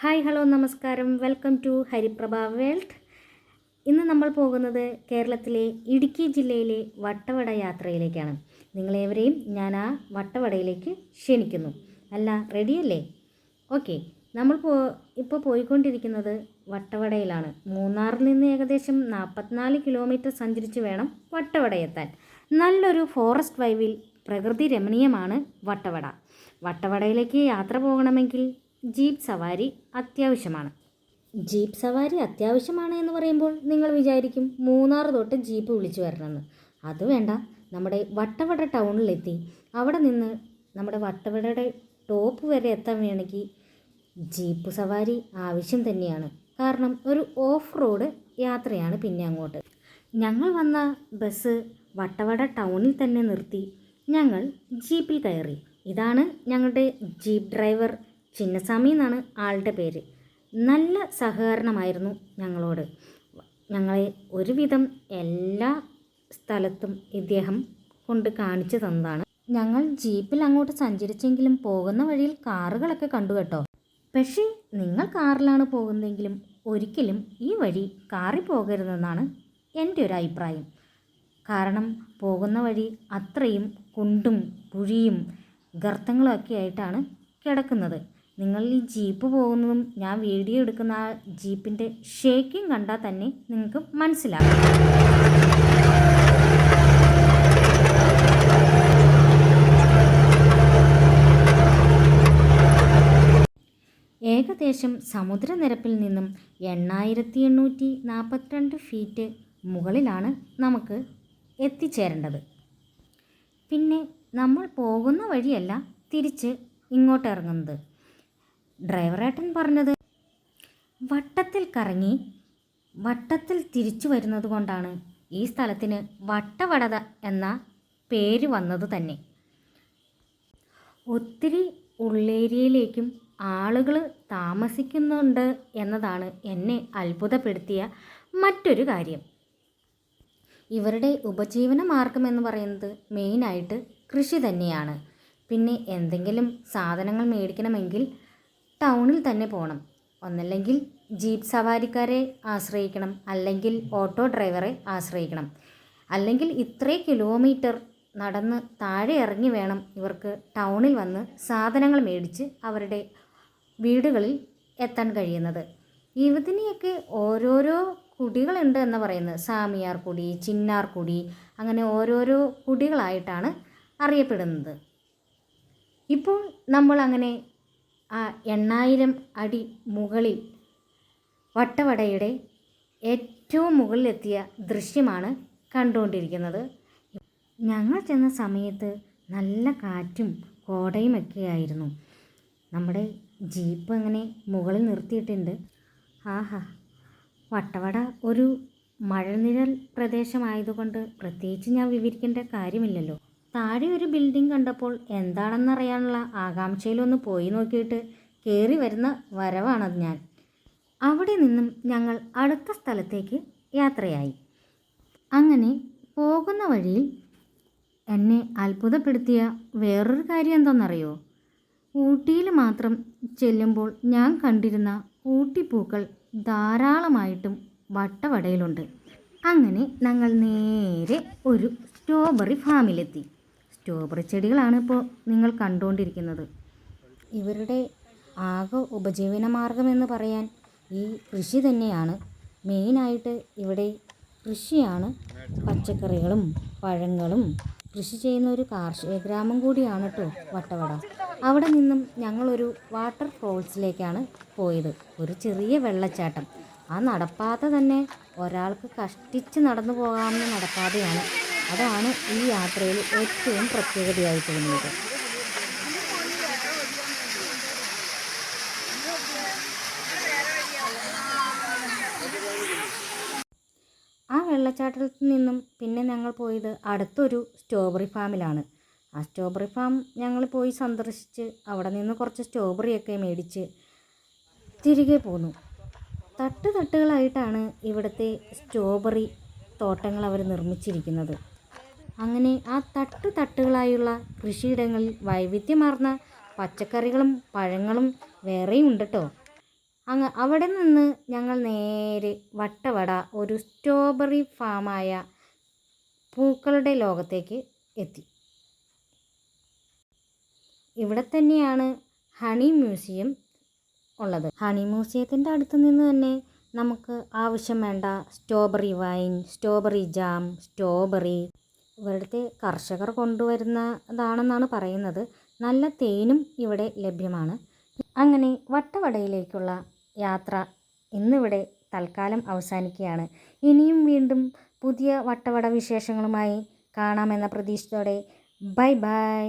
Hi hello നമസ്കാരം. Welcome to Hariprabha world. ഇന്ന് നമ്മൾ പോകുന്നത് കേരളത്തിലെ ഇടുക്കി ജില്ലയിലെ വട്ടവട യാത്രയിലേക്കാണ്. നിങ്ങളേവരെയും ഞാൻ ആ വട്ടവടയിലേക്ക് ക്ഷണിക്കുന്നു. അല്ല റെഡിയല്ലേ? ഓക്കെ നമ്മൾ പോ ഇപ്പോൾ പോയിക്കൊണ്ടിരിക്കുന്നത് വട്ടവടയിലാണ്. മൂന്നാറിൽ നിന്ന് ഏകദേശം നാൽപ്പത്തിനാല് കിലോമീറ്റർ സഞ്ചരിച്ച് വേണം വട്ടവടയെത്താൻ നല്ലൊരു ഫോറസ്റ്റ് വൈവിൽ പ്രകൃതി രമണീയമാണ് വട്ടവട. വട്ടവടയിലേക്ക് യാത്ര പോകണമെങ്കിൽ ജീപ്പ് സവാരി അത്യാവശ്യമാണ്. ജീപ്പ് സവാരി അത്യാവശ്യമാണ് എന്ന് പറയുമ്പോൾ നിങ്ങൾ വിചാരിക്കും മൂന്നാർ തൊട്ട് ജീപ്പ് വിളിച്ചു വരണമെന്ന്. അത് വേണ്ട. നമ്മുടെ വട്ടവട ടൗണിലെത്തി. അവിടെ നിന്ന് നമ്മുടെ വട്ടവടയുടെ ടോപ്പ് വരെ എത്താൻ വേണമെങ്കിൽ ജീപ്പ് സവാരി ആവശ്യം തന്നെയാണ്. കാരണം ഒരു ഓഫ് റോഡ് യാത്രയാണ് പിന്നെ അങ്ങോട്ട്. ഞങ്ങൾ വന്ന ബസ് വട്ടവട ടൗണിൽ തന്നെ നിർത്തി. ഞങ്ങൾ ജീപ്പിൽ കയറി. ഇതാണ് ഞങ്ങളുടെ ജീപ്പ് ഡ്രൈവർ ചിന്നസ്വാമി എന്നാണ് ആളുടെ പേര്. നല്ല സഹകരണമായിരുന്നു ഞങ്ങളോട്. ഞങ്ങളെ ഒരുവിധം എല്ലാ സ്ഥലത്തും ഇദ്ദേഹം കൊണ്ട് കാണിച്ചു തന്നതാണ്. ഞങ്ങൾ ജീപ്പിൽ അങ്ങോട്ട് സഞ്ചരിച്ചെങ്കിലും പോകുന്ന വഴിയിൽ കാറുകളൊക്കെ കണ്ടു കേട്ടോ. പക്ഷേ നിങ്ങൾ കാറിലാണ് പോകുന്നതെങ്കിലും ഒരിക്കലും ഈ വഴി കാറിൽ പോകരുതെന്നാണ് എന്റെ ഒരു അഭിപ്രായം. കാരണം പോകുന്ന വഴി അത്രയും കുണ്ടും കുഴിയും ഗർത്തങ്ങളൊക്കെ ആയിട്ടാണ് കിടക്കുന്നത്. നിങ്ങൾ ഈ ജീപ്പ് പോകുന്നതും ഞാൻ വീഡിയോ എടുക്കുന്ന ആ ജീപ്പിന്റെ ഷേക്കിംഗ് കണ്ടാൽ തന്നെ നിങ്ങൾക്ക് മനസ്സിലാകും. ഏകദേശം സമുദ്രനിരപ്പിൽ നിന്നും എണ്ണായിരത്തി എണ്ണൂറ്റി നാൽപ്പത്തിരണ്ട് ഫീറ്റ് മുകളിലാണ് നമുക്ക് എത്തിച്ചേരേണ്ടത്. പിന്നെ നമ്മൾ പോകുന്ന വഴിയല്ല തിരിച്ച് ഇങ്ങോട്ട് ഇറങ്ങുന്നത്. ഡ്രൈവറേട്ടൻ പറഞ്ഞത്? വട്ടത്തിൽ കറങ്ങി വട്ടത്തിൽ തിരിച്ചു വരുന്നത് കൊണ്ടാണ് ഈ സ്ഥലത്തിന് വട്ടവടത എന്ന പേര് വന്നത് തന്നെ. ഒത്തിരി ഉള്ളേരിയയിലേക്കും ആളുകൾ താമസിക്കുന്നുണ്ട് എന്നതാണ് എന്നെ അത്ഭുതപ്പെടുത്തിയ മറ്റൊരു കാര്യം. ഇവരുടെ ഉപജീവന മാർഗം എന്ന് പറയുന്നത് മെയിനായിട്ട് കൃഷി തന്നെയാണ്. പിന്നെ എന്തെങ്കിലും സാധനങ്ങൾ മേടിക്കണമെങ്കിൽ ടൗണിൽ തന്നെ പോകണം ഒന്നല്ലെങ്കിൽ ജീപ്പ് സവാരിക്കാരെ ആശ്രയിക്കണം. അല്ലെങ്കിൽ ഓട്ടോ ഡ്രൈവറെ ആശ്രയിക്കണം. അല്ലെങ്കിൽ ഇത്രേ കിലോമീറ്റർ നടന്ന് താഴെ ഇറങ്ങി വേണം ഇവർക്ക് ടൗണിൽ വന്ന് സാധനങ്ങൾ മേടിച്ച് അവരുടെ വീടുകളിൽ എത്താൻ കഴിയുന്നത്. ഇതിനെയൊക്കെ ഓരോരോ കുടികളുണ്ട് എന്ന് പറയുന്നത്. സാമിയാർ കുടി ചിന്നാർ കുടി അങ്ങനെ ഓരോരോ കുടികളായിട്ടാണ് അറിയപ്പെടുന്നത്. ഇപ്പോൾ നമ്മൾ അങ്ങനെ ആ എണ്ണായിരം അടി മുകളിൽ വട്ടവടയുടെ ഏറ്റവും മുകളിലെത്തിയ ദൃശ്യമാണ് കണ്ടുകൊണ്ടിരിക്കുന്നത്. ഞങ്ങൾ ചെന്ന സമയത്ത് നല്ല കാറ്റും കോടയുമൊക്കെ ആയിരുന്നു നമ്മുടെ ജീപ്പ് അങ്ങനെ മുകളിൽ നിർത്തിയിട്ടുണ്ട്. ആഹാ വട്ടവട ഒരു മഴനിഴൽ പ്രദേശമായതുകൊണ്ട് പ്രത്യേകിച്ച് ഞാൻ വിവരിക്കേണ്ട കാര്യമില്ലല്ലോ. താഴെ ഒരു ബിൽഡിംഗ് കണ്ടപ്പോൾ എന്താണെന്നറിയാനുള്ള ആകാംക്ഷയിലൊന്ന് പോയി നോക്കിയിട്ട് കയറി വരുന്ന വരവാണത് ഞാൻ. അവിടെ നിന്നും ഞങ്ങൾ അടുത്ത സ്ഥലത്തേക്ക് യാത്രയായി. അങ്ങനെ പോകുന്ന വഴിയിൽ എന്നെ അത്ഭുതപ്പെടുത്തിയ വേറൊരു കാര്യം എന്തെന്നറിയോ? ഊട്ടിയിൽ മാത്രം ചെല്ലുമ്പോൾ ഞാൻ കണ്ടിരുന്ന ഊട്ടിപ്പൂക്കൾ ധാരാളമായിട്ടും വട്ടവടയിലുണ്ട്. അങ്ങനെ ഞങ്ങൾ നേരെ ഒരു സ്ട്രോബെറി ഫാമിലെത്തി. സ്ട്രോബെറി ചെടികളാണ് ഇപ്പോൾ നിങ്ങൾ കണ്ടുകൊണ്ടിരിക്കുന്നത്. ഇവരുടെ ആകെ ഉപജീവന മാർഗമെന്ന് പറയാൻ ഈ കൃഷി തന്നെയാണ്. മെയിനായിട്ട് ഇവിടെ കൃഷിയാണ് പച്ചക്കറികളും പഴങ്ങളും. കൃഷി ചെയ്യുന്ന ഒരു കാർഷിക ഗ്രാമം കൂടിയാണ് കേട്ടോ വട്ടവട. അവിടെ നിന്നും ഞങ്ങളൊരു വാട്ടർ ഫോൾസിലേക്കാണ് പോയത്. ഒരു ചെറിയ വെള്ളച്ചാട്ടം. ആ നടപ്പാത തന്നെ ഒരാൾക്ക് കഷ്ടിച്ച് നടന്നു പോകാവുന്ന നടപ്പാതയാണ്. അതാണ് ഈ യാത്രയിൽ ഏറ്റവും പ്രത്യേകതയായി തോന്നിയത് ആ വെള്ളച്ചാട്ടത്തിൽ നിന്നും പിന്നെ ഞങ്ങൾ പോയത് അടുത്തൊരു സ്ട്രോബെറി ഫാമിലാണ്. ആ സ്ട്രോബെറി ഫാം ഞങ്ങൾ പോയി സന്ദർശിച്ച് അവിടെ നിന്ന് കുറച്ച് സ്ട്രോബെറിയൊക്കെ മേടിച്ച് തിരികെ പോന്നു. തട്ട് തട്ടുകളായിട്ടാണ് ഇവിടുത്തെ സ്ട്രോബെറി തോട്ടങ്ങൾ അവർ നിർമ്മിച്ചിരിക്കുന്നത്. അങ്ങനെ ആ തട്ട് തട്ടുകളായുള്ള കൃഷിയിടങ്ങളിൽ വൈവിധ്യമാർന്ന പച്ചക്കറികളും പഴങ്ങളും വേറെയും ഉണ്ട് കേട്ടോ അങ്ങ് അവിടെ നിന്ന് ഞങ്ങൾ നേരെ വട്ടവട ഒരു സ്ട്രോബെറി ഫാമായ പൂക്കളുടെ ലോകത്തേക്ക് എത്തി. ഇവിടെ തന്നെയാണ് ഹണി മ്യൂസിയം ഉള്ളത്. ഹണി മ്യൂസിയത്തിന്റെ അടുത്ത് നിന്ന് തന്നെ നമുക്ക് ആവശ്യം വേണ്ട strawberry wine strawberry jam strawberry ഇവിടുത്തെ കർഷകർ കൊണ്ടുവരുന്നതാണെന്നാണ് പറയുന്നത്. നല്ല തേനും ഇവിടെ ലഭ്യമാണ്. അങ്ങനെ വട്ടവടയിലേക്കുള്ള യാത്ര ഇന്നിവിടെ തൽക്കാലം അവസാനിക്കുകയാണ്. ഇനിയും വീണ്ടും പുതിയ വട്ടവട വിശേഷങ്ങളുമായി കാണാമെന്ന പ്രതീക്ഷയോടെ. Bye bye.